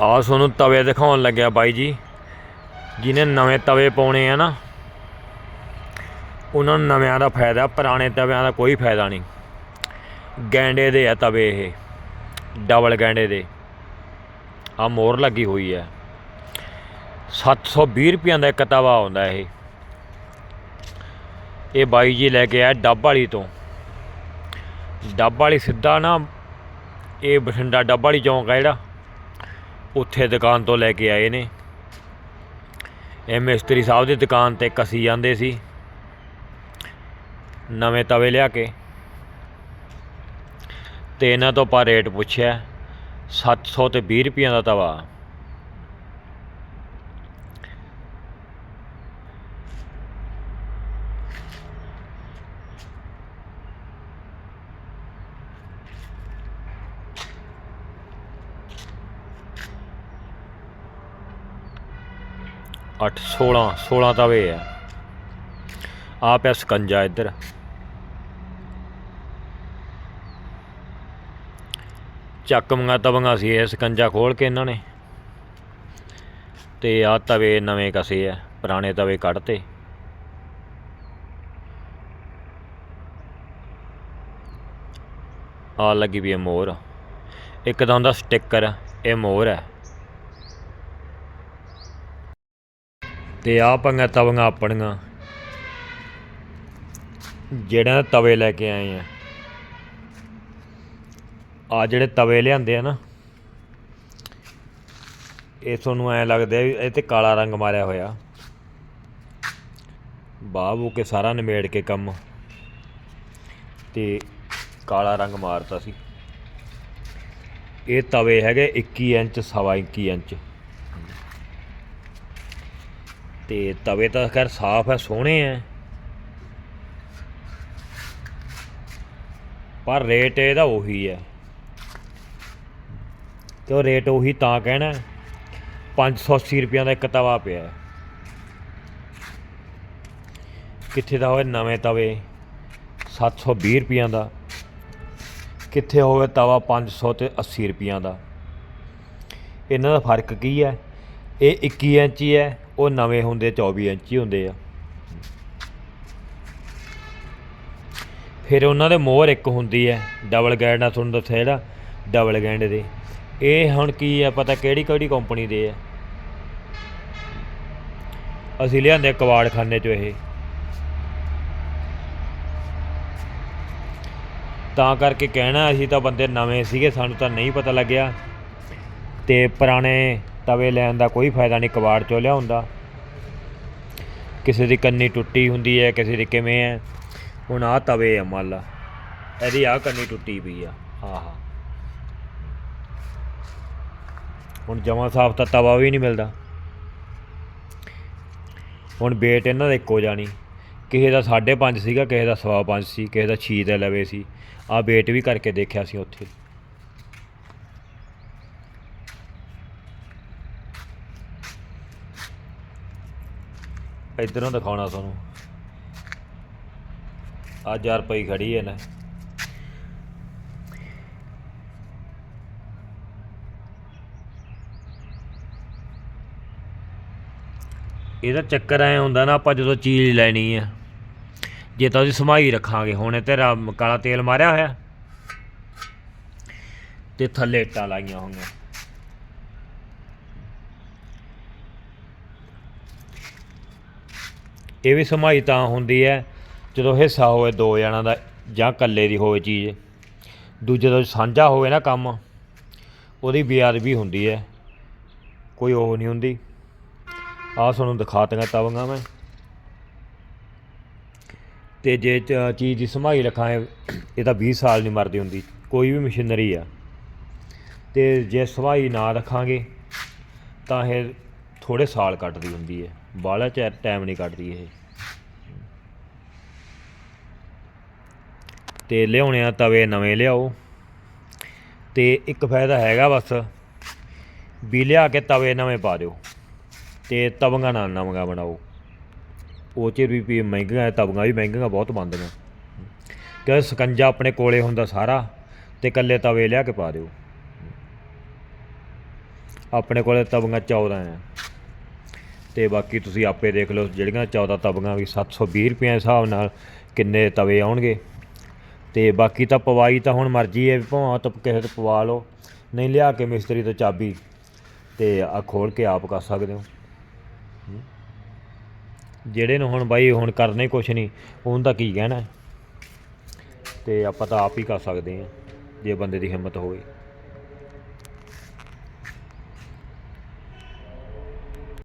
ਆ ਤੁਹਾਨੂੰ ਤਵੇ ਦਿਖਾਉਣ ਲੱਗਿਆ ਬਾਈ ਜੀ। ਜਿਹਨੇ ਨਵੇਂ ਤਵੇ ਪਾਉਣੇ ਆ ਨਾ, ਉਹਨਾਂ ਨੂੰ ਨਵਿਆਂ ਦਾ ਫਾਇਦਾ, ਪੁਰਾਣੇ ਤਵਿਆਂ ਦਾ ਕੋਈ ਫਾਇਦਾ ਨਹੀਂ। ਗੈਂਡੇ ਦੇ ਆ ਤਵੇ ਇਹ, ਡਬਲ ਗੈਂਡੇ ਦੇ। ਆ ਮੋਰ ਲੱਗੀ ਹੋਈ ਹੈ 720 ਰੁਪਈਆਂ ਦਾ ਇੱਕ ਤਵਾ ਆਉਂਦਾ ਇਹ। ਇਹ ਬਾਈ ਜੀ ਲੈ ਕੇ ਆਇਆ ਡੱਬ ਵਾਲੀ ਤੋਂ। ਡੱਬ ਵਾਲੀ ਸਿੱਧਾ ਨਾ, ਇਹ ਬਠਿੰਡਾ ਡੱਬ ਵਾਲੀ ਚੌਂਕ ਆ ਜਿਹੜਾ। ਉੱਥੇ ਦੁਕਾਨ ਤੋਂ ਲੈ ਕੇ ਆਏ ਨੇ। ਇਹ ਮਿਸਤਰੀ ਸਾਹਿਬ ਦੀ ਦੁਕਾਨ ਤੇ ਕਸੀ ਜਾਂਦੇ ਸੀ। ਨਵੇਂ ਤਵੇ ਲਿਆ ਕੇ ਤੇ ਇਹਨਾਂ ਤੋਂ ਆਪਾਂ ਰੇਟ ਪੁੱਛਿਆ 700 ਤੇ 20 ਰੁਪਈਆਂ ਦਾ ਤਵਾ। ਅੱਠ 16 16 ਤਵੇ ਆ ਆ ਪਿਆ ਸਕੰਜਾ ਇੱਧਰ। ਚੱਕਮੀਆਂ ਤਵੀਆਂ ਸੀ ਇਹ ਸਕੰਜਾ ਖੋਲ ਕੇ ਇਹਨਾਂ ਨੇ। ਤੇ ਆ ਤਵੇ ਨਵੇਂ ਕਸੇ ਆ, ਪੁਰਾਣੇ ਤਵੇ ਕੱਢਤੇ। ਆ ਲੱਗੀ ਵੀ ਇਹ ਮੋਰ ਇੱਕ ਤਾਂ ਹੁੰਦਾ ਸਟicker ਇਹ ਮੋਹਰ ਹੈ। ਤੇ ਆ ਪੰਗਾ ਤਵੀਆਂ ਆਪਣੀਆਂ। ਜਿਹੜਾ ਤਵੇ ਲੈ ਕੇ ਆਏ ਆ। ਆ ਜਿਹੜੇ ਤਵੇ ਲਿਆਂਦੇ ਆ ਨਾ, ਇਹ ਤੁਹਾਨੂੰ ਐ ਲੱਗਦਾ ਵੀ ਇਹ ਤੇ ਕਾਲਾ ਰੰਗ ਮਾਰਿਆ ਹੋਇਆ। ਬਾਬੂ ਕੇ ਸਾਰਾ ਨਿਮੇੜ ਕੇ ਕੰਮ। ਤੇ ਕਾਲਾ ਰੰਗ ਮਾਰਤਾ ਸੀ। ਇਹ ਤਵੇ ਹੈਗੇ 21 ਇੰਚ, ਸਵਾ 21 ਇੰਚ। ਤੇ ਤਵੇ ਤਾਂ ਖੈਰ ਸਾਫ਼ ਹੈ, ਸੋਹਣੇ ਹੈ। ਪਰ ਰੇਟ ਇਹਦਾ ਉਹੀ ਹੈ। ਤੇ ਉਹ ਰੇਟ ਉਹੀ ਤਾਂ ਕਹਿਣਾ 580 ਰੁਪਈਆਂ ਦਾ ਇੱਕ ਤਵਾ ਪਿਆ ਕਿੱਥੇ ਦਾ ਹੋਵੇ ਨਵੇਂ ਤਵੇ 720 ਰੁਪਈਆਂ ਦਾ। ਕਿੱਥੇ ਹੋਵੇ ਤਵਾ 500 ਤੇ 80 ਰੁਪਈਆਂ ਦਾ। ਇਹਨਾਂ ਦਾ ਫ਼ਰਕ ਕੀ ਹੈ? ਇਹ 21 ਇੰਚੀ ਹੈ ਉਹ ਨਵੇਂ ਹੁੰਦੇ 24 ਇੰਚੀ ਹੁੰਦੇ ਆ। ਫਿਰ ਉਹਨਾਂ ਦੇ ਮੋਹਰ ਇੱਕ ਹੁੰਦੀ ਹੈ, ਡਬਲ ਗੈਂਡ ਆ, ਤੁਹਾਨੂੰ ਦੱਸਿਆ ਜਿਹੜਾ, ਡਬਲ ਗੈਂਡ ਦੇ। ਇਹ ਹੁਣ ਕੀ ਆ, ਪਤਾ ਕਿਹੜੀ ਕਿਹੜੀ ਕੰਪਨੀ ਦੇ ਆ। ਅਸੀਂ ਲਿਆਂਦੇ ਕਵਾੜਖਾਨੇ ਚੋਂ ਇਹ। ਤਾਂ ਕਰਕੇ ਕਹਿਣਾ, ਅਸੀਂ ਤਾਂ ਬੰਦੇ ਨਵੇਂ ਸੀਗੇ, ਸਾਨੂੰ ਤਾਂ ਨਹੀਂ ਪਤਾ ਲੱਗਿਆ। ਤੇ ਪੁਰਾਣੇ ਤਵੇ ਲੈਣ ਦਾ ਕੋਈ ਫਾਇਦਾ ਨਹੀਂ, ਕਬਾੜ ਚੋਂ ਲਿਆਉਂਦਾ। ਕਿਸੇ ਦੀ ਕੰਨੀ ਟੁੱਟੀ ਹੁੰਦੀ ਹੈ, ਕਿਸੇ ਦੀ ਕਿਵੇਂ ਹੈ। ਹੁਣ ਆਹ ਤਵੇ ਆ ਮੰਨ ਲਾ ਇਹਦੀ ਆਹ ਕੰਨੀ ਟੁੱਟੀ ਪਈ ਆ। ਆਹਾ ਹੁਣ ਜਮਾ ਸਾਫ਼ ਤਾਂ ਤਵਾ ਵੀ ਨਹੀਂ ਮਿਲਦਾ। ਹੁਣ ਵੇਟ ਇਹਨਾਂ ਦਾ ਇੱਕੋ ਜਾਣੀ ਕਿਸੇ ਦਾ 5.5 ਸੀਗਾ, ਕਿਸੇ ਦਾ ਸਵਾ ਪੰਜ ਸੀ, ਕਿਸੇ ਦਾ 6 ਦੇ ਲਵੇ ਸੀ। ਆਹ ਵੇਟ ਵੀ ਕਰਕੇ ਦੇਖਿਆ ਸੀ ਉੱਥੇ। ਇਧਰੋਂ ਦਿਖਾਉਣਾ ਤੁਹਾਨੂੰ। ਆ ਯਾਰ ਪਈ ਖੜੀ ਹੈ ਨਾ ਇਹਦਾ ਚੱਕਰ ਐ ਹੁੰਦਾ ਨਾ, ਆਪਾਂ ਜਦੋਂ ਚੀਜ਼ ਲੈਣੀ ਆ, ਜੇ ਤਾਂ ਉਹਦੀ ਸਮਾਈ ਰੱਖਾਂਗੇ। ਹੁਣ ਤੇਰਾ ਕਾਲਾ ਤੇਲ ਮਾਰਿਆ ਹੋਇਆ। ਤੇ ਥੱਲੇ ਇੱਟਾਂ ਲਾਈਆਂ ਹੋਈਆਂ। ਇਹ ਵੀ ਸਮਾਈ ਤਾਂ ਹੁੰਦੀ ਹੈ, ਜਦੋਂ ਹਿੱਸਾ ਹੋਵੇ ਦੋ ਜਣਾਂ ਦਾ ਜਾਂ ਇਕੱਲੇ ਦੀ ਹੋਵੇ ਚੀਜ਼, ਦੂਜੇ ਦਾ ਸਾਂਝਾ ਹੋਵੇ ਨਾ ਕੰਮ, ਉਹਦੀ ਬੇਅਦਬੀ ਹੁੰਦੀ ਹੈ, ਕੋਈ ਉਹ ਨਹੀਂ ਹੁੰਦੀ। ਆਹ ਤੁਹਾਨੂੰ ਦਿਖਾਤੀਆਂ ਤਵੀਆਂ ਮੈਂ। ਤੇ ਜੇ ਚ- ਚੀਜ਼ ਦੀ ਸੰਭਾਈ ਰੱਖਾਂ, ਇਹ ਤਾਂ 20 ਸਾਲ ਨਹੀਂ ਮਰਦੀ ਹੁੰਦੀ, ਕੋਈ ਵੀ ਮਸ਼ੀਨਰੀ ਆ। ਤੇ ਜੇ ਸੰਭਾਈ ਨਾ ਰੱਖਾਂਗੇ, ਤਾਂ ਇਹ ਥੋੜੇ ਸਾਲ ਕੱਟਦੀ ਹੁੰਦੀ ਹੈ ਬਾਹਲਾ ਚਿਰ ਟਾਈਮ ਨਹੀਂ ਕੱਟਦੀ ਇਹ। ਤੇ ਲਿਆਉਣੇ ਆ ਤਵੇ ਨਵੇਂ ਲਿਆਓ। ਤੇ ਇੱਕ ਫਾਇਦਾ ਹੈਗਾ ਬਸ, ਵੀ ਲਿਆ ਕੇ ਤਵੇ ਨਵੇਂ ਪਾ ਦਿਓ, ਤੇ ਤਵੀਆਂ ਨਾਲ ਨਵੀਆਂ ਬਣਾਓ। ਉਹ 'ਚ ਵੀ ਵੀ ਮਹਿੰਗੀਆਂ ਤਵੀਆਂ ਵੀ ਮਹਿੰਗੀਆਂ ਬਹੁਤ ਬਣਦੀਆਂ। ਕਿਉਂਕਿ ਸਕੰਜਾ ਆਪਣੇ ਕੋਲੇ ਹੁੰਦਾ ਸਾਰਾ, ਤੇ ਇਕੱਲੇ ਤਵੇ ਲਿਆ ਕੇ ਪਾ ਦਿਓ। ਆਪਣੇ ਕੋਲੇ ਤਵੀਆਂ 14 ਆ ਤੇ ਬਾਕੀ ਤੁਸੀਂ ਆਪੇ ਦੇਖ ਲਓ ਜਿਹੜੀਆਂ 14 ਤਵੀਆਂ ਵੀ 720 ਰੁਪਏ ਦੇ ਹਿਸਾਬ ਨਾਲ ਕਿੰਨੇ ਤਵੇ ਆਉਣਗੇ। ਤੇ ਬਾਕੀ ਤਾਂ ਪਵਾਈ ਤਾਂ ਹੁਣ ਮਰਜ਼ੀ ਹੈ ਵੀ ਭਾਵੇਂ ਤਾਂ ਕਿਸੇ ਤੋਂ ਪਵਾ ਲਓ, ਨਹੀਂ ਲਿਆ ਕੇ ਮਿਸਤਰੀ ਤੋਂ ਚਾਬੀ, ਤੇ ਆ ਖੋਲ ਕੇ ਆਪ ਕਰ ਸਕਦੇ ਹੋ। ਜਿਹੜੇ ਨੂੰ ਹੁਣ ਬਾਈ ਹੁਣ ਕਰਨੇ ਕੁਛ ਨਹੀਂ, ਉਹਨਾਂ ਦਾ ਕੀ ਕਹਿਣਾ ਹੈ? ਤੇ ਆਪਾਂ ਤਾਂ ਆਪ ਹੀ ਕਰ ਸਕਦੇ ਹਾਂ, ਜੇ ਬੰਦੇ ਦੀ ਹਿੰਮਤ ਹੋਵੇ।